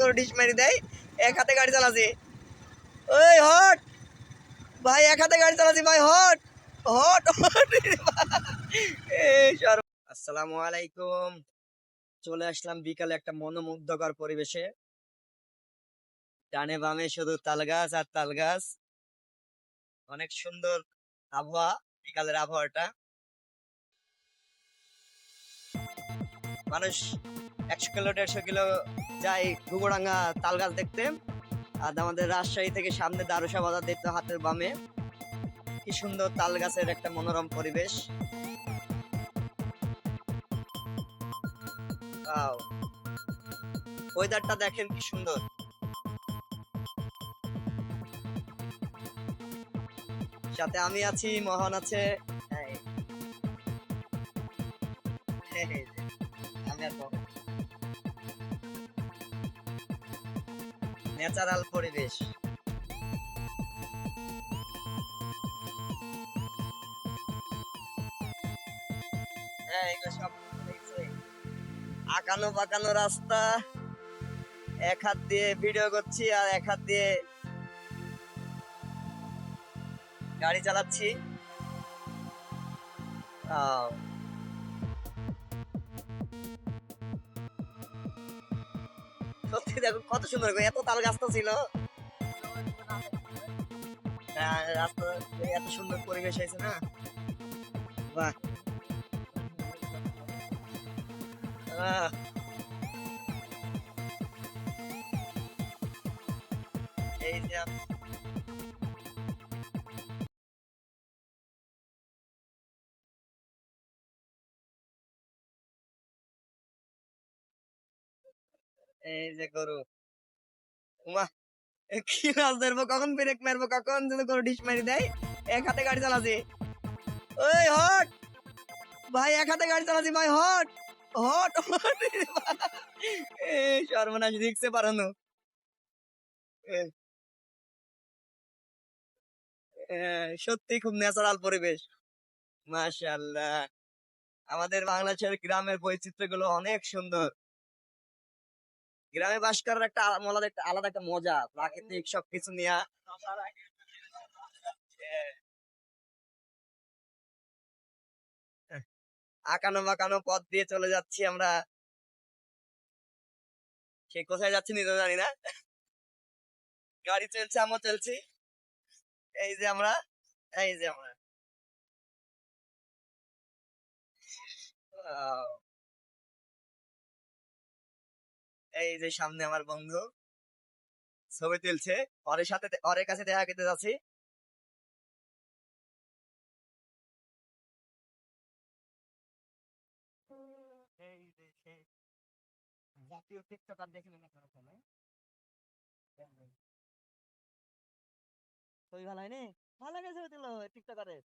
করে মারি দেয়, এক হাতে গাড়ি চালাছি। ওই হট, ভাই, এক হাতে গাড়ি চালাচ্ছি ভাই, হট হট আসসালামু আলাইকুম। চলে আসলাম বিকালে একটা মনোমুগ্ধকর পরিবেশে। ডানে বামে শুধু তাল গাছ আর তাল গাছ অনেক সুন্দর আবহাওয়া, বিকালের আবহাওয়াটা। মানুষ একশো কিলো, দেড়শো কিলো যাই গুগোডাঙ্গা তাল গাছ দেখতে। আর আমাদের রাজশাহী থেকে সামনে দারুসা বাজার দেখতে হাতের বামে। কি সুন্দর তাল গাছের একটা মনোরম পরিবেশ। ওয়েদারটা দেখেন কি সুন্দর। সাথে আমি আছি, মহান আছে। আমি আর ন্যাচারাল পরিবেশ। হ্যাঁ এগুলো সব। আঁকানো বাঁকানো রাস্তা। এক হাত দিয়ে ভিডিও করছি আর এক হাত দিয়ে গাড়ি চালাচ্ছি। সত্যি দেখো, কত সুন্দর এত তাল গাছ তো ছিল রাস্তা এত সুন্দর পরিবেশ হয়েছে না? বাহ। এই যে এই যে গরু। উমা কি মাছ ধরবো? কখন ব্রেক মারবো? কখন যদি গরু ডিশ মারি দেয়? এক হাতে গাড়ি চালাচ্ছি ওই, হট! ভাই, এক হাতে গাড়ি চালাচ্ছি ভাই, হট! হট এই সর্বনাশ রিক্সে পারানো সত্যি খুব ন্যাচারাল পরিবেশ। মাশাআল্লাহ। আমাদের বাংলাদেশের গ্রামের বৈচিত্র্যগুলো অনেক সুন্দর। গ্রামে বাস করার একটা আলা- আলাদা একটা আলাদা একটা মজা। প্রাকৃতিক সবকিছু নিয়ে। আঁকানো বাঁকানো পথ দিয়ে চলে যাচ্ছি আমরা। সে কোথায় যাচ্ছি নিজেও জানি না। গাড়ি চলছে আমরা চলছি। এই যে আমরা, এই যে আমরা। এই যে সামনে আমার বন্ধু। ছবি তুলছে। ওরের সাথে ওরের কাছে দেখা করতে যাচ্ছি। ছবি ভালো হয়নি? ভালো লাগে ছবি তুলো টিকটকারের।